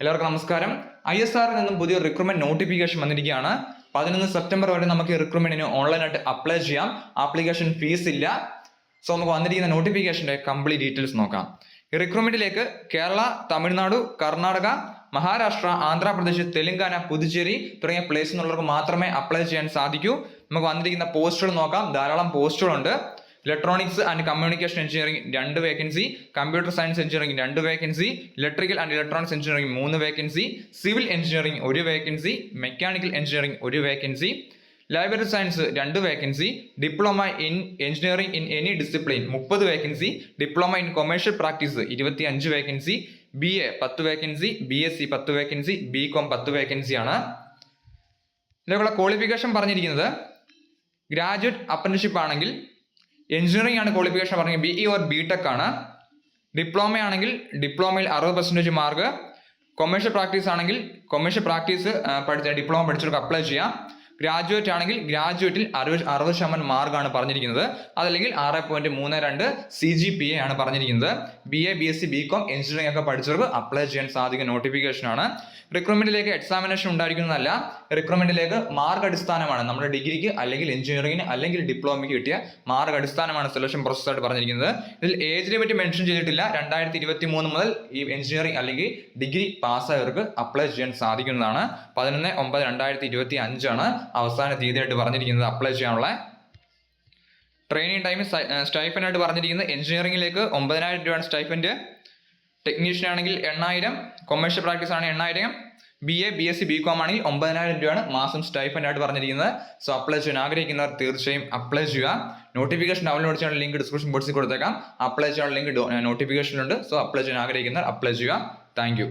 എല്ലാവർക്കും നമസ്കാരം. I S ആറിൽ നിന്നും പുതിയ റിക്രൂട്ട്മെന്റ് നോട്ടിഫിക്കേഷൻ വന്നിരിക്കുകയാണ്. പതിനൊന്ന് സെപ്റ്റംബർ വരെ നമുക്ക് റിക്രൂട്ട്മെന്റിന് ഓൺലൈനായിട്ട് അപ്ലൈ ചെയ്യാം. ആപ്ലിക്കേഷൻ ഫീസ് ഇല്ല. സോ നമുക്ക് വന്നിരിക്കുന്ന നോട്ടിഫിക്കേഷന്റെ കംപ്ലീറ്റ് ഡീറ്റെയിൽസ് നോക്കാം. റിക്രൂട്ട്മെന്റിലേക്ക് കേരള തമിഴ്നാട് കർണാടക മഹാരാഷ്ട്ര ആന്ധ്രാപ്രദേശ് തെലങ്കാന പുതുച്ചേരി തുടങ്ങിയ പ്ലേസിൽ നിന്നുള്ളവർക്ക് മാത്രമേ അപ്ലൈ ചെയ്യാൻ സാധിക്കൂ. നമുക്ക് വന്നിരിക്കുന്ന പോസ്റ്റുകൾ നോക്കാം. ധാരാളം പോസ്റ്റുകളുണ്ട് ഇലക്ട്രോണിക്സ് ആൻഡ് കമ്മ്യൂണിക്കേഷൻ എഞ്ചിനീയറിംഗ് രണ്ട് വേക്കൻസി കമ്പ്യൂട്ടർ സയൻസ് എഞ്ചിനീയറിംഗ് രണ്ട് vacancy electrical and electronics engineering മൂന്ന് വേക്കൻസി സിവിൽ എഞ്ചിനീയറിംഗ് ഒരു വേക്കൻസി മെക്കാനിക്കൽ എഞ്ചിനീയറിംഗ് ഒരു വേക്കൻസി ലൈബ്രറി സയൻസ് രണ്ട് vacancy diploma in engineering in any discipline മുപ്പത് vacancy diploma in commercial practice ഇരുപത്തി അഞ്ച് vacancy B A പത്ത് vacancy B S C പത്ത് vacancy B com പത്ത് വേക്കൻസിയാണ് ഇതേപോലെ ക്വാളിഫിക്കേഷൻ പറഞ്ഞിരിക്കുന്നത്. ഗ്രാജുവേറ്റ് അപ്രന്റിഷിപ്പ് ആണെങ്കിൽ എഞ്ചിനീയറിംഗ് ആണ് ക്വാളിഫിക്കേഷൻ പറഞ്ഞത്. B E or B tech ആണ്. ഡിപ്ലോമ ആണെങ്കിൽ ഡിപ്ലോമയിൽ അറുപത് പെർസെന്റേജ് മാർക്ക് കൊമേഴ്ഷ്യൽ പ്രാക്ടീസ് ആണെങ്കിൽ കൊമേഴ്ഷ്യൽ പ്രാക്ടീസ് പഠിച്ച ഡിപ്ലോമ പഠിച്ചവർക്ക് അപ്ലൈ ചെയ്യാം. ഗ്രാജുവേറ്റ് ആണെങ്കിൽ ഗ്രാജുവേറ്റിൽ അറുപത് അറുപത് ശതമാനം മാർക്കാണ് പറഞ്ഞിരിക്കുന്നത്. അതല്ലെങ്കിൽ ആറ് പോയിന്റ് മൂന്ന് രണ്ട് സി ജി പി എ ആണ് പറഞ്ഞിരിക്കുന്നത്. B A B S C B com engineering ഒക്കെ പഠിച്ചവർക്ക് അപ്ലൈ ചെയ്യാൻ സാധിക്കുന്ന നോട്ടിഫിക്കേഷൻ ആണ്. റിക്രൂട്ട്മെന്റിലേക്ക് എക്സാമിനേഷൻ ഉണ്ടായിരിക്കുന്നതല്ല റിക്രൂട്ട്മെന്റിലേക്ക് മാർക്ക് അടിസ്ഥാനമാണ്. നമ്മുടെ ഡിഗ്രിക്ക് അല്ലെങ്കിൽ എഞ്ചിനീയറിംഗിന് അല്ലെങ്കിൽ ഡിപ്ലോമയ്ക്ക് കിട്ടിയ മാർക്ക് അടിസ്ഥാനമാണ് സെലക്ഷൻ പ്രോസസ് ആയിട്ട് പറഞ്ഞിരിക്കുന്നത്. ഇതിൽ ഏജിനെ പറ്റി മെൻഷൻ ചെയ്തിട്ടില്ല. രണ്ടായിരത്തി ഇരുപത്തി മൂന്ന് മുതൽ ഈ എഞ്ചിനീയറിംഗ് അല്ലെങ്കിൽ ഡിഗ്രി പാസ്സായവർക്ക് അപ്ലൈ ചെയ്യാൻ സാധിക്കുന്നതാണ്. പതിനൊന്ന് ഒമ്പത് രണ്ടായിരത്തി ഇരുപത്തി അഞ്ചാണ് അവസാന തീയതിയായിട്ട് പറഞ്ഞിരിക്കുന്നത് അപ്ലൈ ചെയ്യാനുള്ള ട്രെയിനിങ് ടൈം സ്റ്റൈഫനായിട്ട് പറഞ്ഞിരിക്കുന്നത് എഞ്ചിനീയറിംഗിലേക്ക് ഒമ്പതിനായിരം രൂപയാണ് സ്റ്റൈഫൻഡ് ടെക്നീഷ്യൻ ആണെങ്കിൽ എണ്ണായിരം കൊമേഴ്ഷ്യൽ പ്രാക്ടീസ് ആണ് എണ്ണായിരം B A B S C B com ആണെങ്കിൽ ഒമ്പതിനായിരം രൂപയാണ് മാസം സ്റ്റൈഫൻ ആയിട്ട് പറഞ്ഞിരിക്കുന്നത്. സോ അപ്ലൈ ചെയ്യാൻ ആഗ്രഹിക്കുന്നവർ തീർച്ചയായും അപ്ലൈ ചെയ്യുക. നോട്ടിഫിക്കേഷൻ ഡൗൺലോഡ് ചെയ്യാനുള്ള ലിങ്ക് ഡിസ്ക്രിപ്ഷൻ ബോക്സിൽ കൊടുത്തേക്കാം. അപ്ലൈ ചെയ്യാനുള്ള ലിങ്ക് നോട്ടിഫിക്കേഷനിലുണ്ട് സോ അപ്ലൈ ചെയ്യാൻ ആഗ്രഹിക്കുന്നവർ അപ്ലൈ ചെയ്യുക. താങ്ക്